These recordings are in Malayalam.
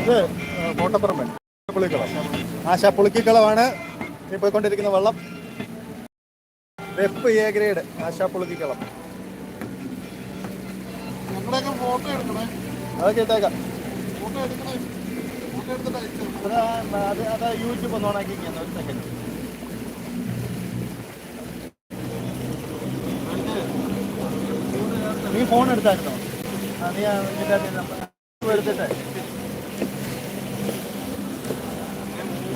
ഇത് കോട്ടപ്പുറമ്പൻ പുളിക്കളം. ആശാ ഈ പോയിക്കൊണ്ടിരിക്കുന്ന വെള്ളം. വെപ്പ് എ ഗ്രേഡ് ആശാ എടുക്കണേ. അതൊക്കെ ഇട്ടേക്കാം. അത് അത് യൂട്യൂബ് ഒന്ന് ഓണാക്കി ഒരു സെക്കൻഡ് നീ ഫോൺ എടുത്തായിരുന്നോ? നീ നിന്റെ എടുത്തിട്ട്.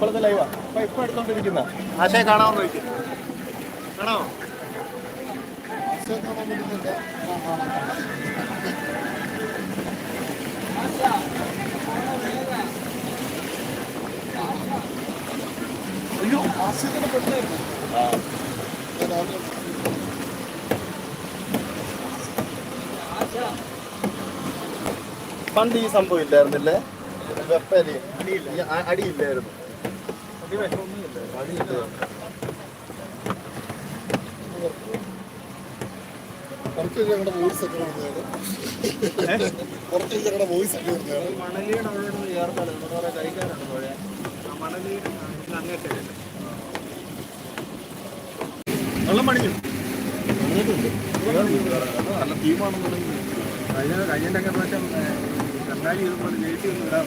ഇപ്പോഴത്തെ ലൈവാ അപ്പൊ ഇപ്പൊ എടുത്തോണ്ടിരിക്കുന്ന. ആശയെ കാണാമെന്ന് കാണാമോ? അയ്യോ. ആശയത്തിന് പെട്ടായിരുന്നു പണ്ട് ഈ സംഭവം ഇല്ലായിരുന്നില്ലേ? വെപ്പൽ ഈ അ- അടിയില്ലായിരുന്നു. കുറച്ച് ഞങ്ങളുടെ വോയിസ് ഒക്കെ കുറച്ച് ഞങ്ങളുടെ വോയിസ് ഒക്കെ മണലിയുടെ അവിടെ ചേർത്താലും കുറെ കഴിക്കാറുണ്ട് പഴയ ആ മണലി അങ്ങേറ്റേ വെള്ളം പണിഞ്ഞു നല്ല ടീമാണെന്നുണ്ടെങ്കിൽ കഴിഞ്ഞ കഴിഞ്ഞ ഒക്കെ പ്രാവശ്യം കണ്ണാടി ഇതുപോലെ ജയിച്ചു ഒന്നും ഇടാൻ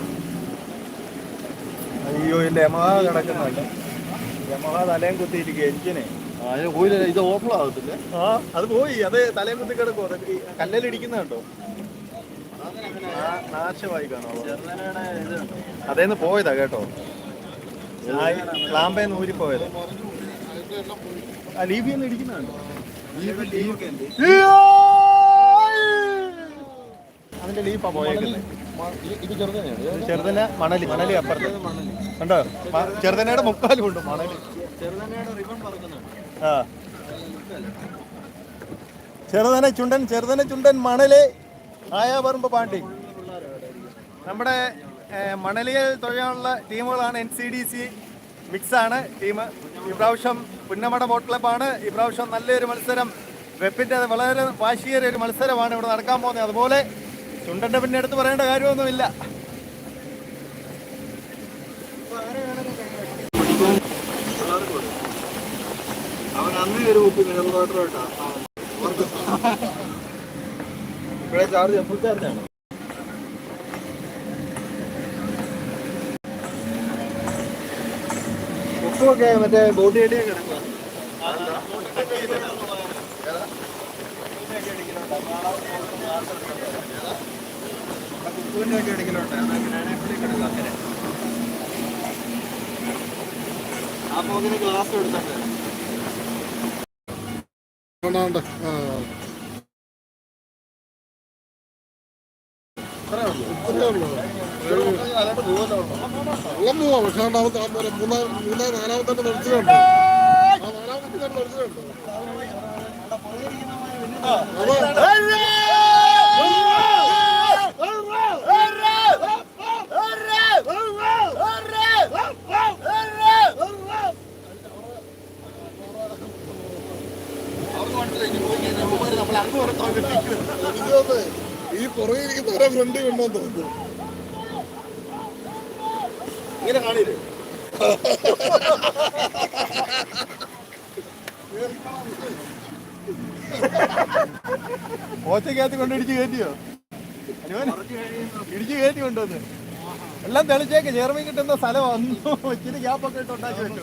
അയ്യോ ഇല്ല യമഹ കിടക്കുന്നുണ്ട് യമഹ തലയും കുത്തിയിരിക്കുക എഞ്ചിനെ. ഇത് ഓപ്പൺ ആകത്തില്ല? ആ അത് പോയി. അത് തലയും കുത്തി കിടക്കും അത് ഈ കല്ലിലിടിക്കുന്ന കണ്ടോ? നാശമായി കാണോ. അതേന്ന് പോയതാ കേട്ടോ. ക്ലാമ്പേ ഊരിപ്പോയത്. പോയത് ആ ലീബിയെന്ന് ഉണ്ട്. അതിന്റെ ലീപ്പാ പോയേക്കുന്നത് ഇത് ചെറുതന മണലി മണലി അപ്പുറത്ത്. കണ്ടോ? മ- ചെറുതനയുടെ മുക്കാലും ഉണ്ട് മണലി. ആ. ചെറുതന ചുണ്ടൻ ചെറുതന ചുണ്ടൻ മണൽ. ആയാപറമ്പ് പാണ്ടി. നമ്മുടെ മണലിയിൽ തൊഴിലുള്ള ടീമുകളാണ് N C D C mix ആണ് ടീം ഇപ്രാവശ്യം പുന്നമട ബോട്ട് ക്ലബ്ബാണ്. ഇപ്രാവശ്യം നല്ലൊരു മത്സരം. വെപ്പിന്റെ വളരെ വാശിയേറിയ ഒരു മത്സരമാണ് ഇവിടെ നടക്കാൻ പോകുന്നത്. അതുപോലെ ചുണ്ടന്റെ പിന്നെ എടുത്ത് പറയേണ്ട കാര്യമൊന്നുമില്ല. ഉപ്പൊക്കെ മറ്റേ ബോട്ടി അടിയൊക്കെ കിടക്കുക കുപ്പുവിന്റെ ഒക്കെ അടിക്കലുണ്ട് അങ്ങനെയാണെങ്കിൽ പുള്ളി കിടക്കുക അങ്ങനെ ആ പോകിന് ഗ്ലാസ് എടുത്തിട്ട് വെള്ളം പോവാ പക്ഷെ മൂന്നാം മൂന്നാം നാലാമത്തെ നിർത്തിയുണ്ട് ആ നാലാമത്തെ തോന്നുന്നു ഈ പുറകെ ഇരിക്കുന്നവരെ ഫ്രണ്ട് കണ്ടോ തോന്നുന്നു ഇങ്ങനെ കാണില്ലേ Yeah. ഓച്ചക്കകത്ത് കൊണ്ട് ഇടിച്ച് കയറ്റിയോ? ഇടിച്ച് കയറ്റി കൊണ്ടുവന്ന്. എല്ലാം തെളിച്ചേക്ക്. ചേർമി കിട്ടുന്ന സ്ഥലം വന്നു. ഇച്ചിരി ഗ്യാപ്പൊക്കെ ഇട്ട് ഉണ്ടാക്കി വെച്ചു.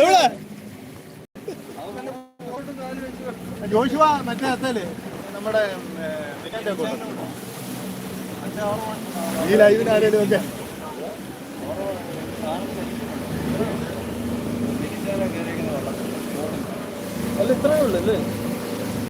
എവിടെ? ജോഷുവ മറ്റേ അത്തല്ലേ നമ്മുടെ. ഈ ലൈവിന് ആരേലും ഒക്കെ? അല്ല ഇത്രയേ ഉള്ളൂ അല്ലേ?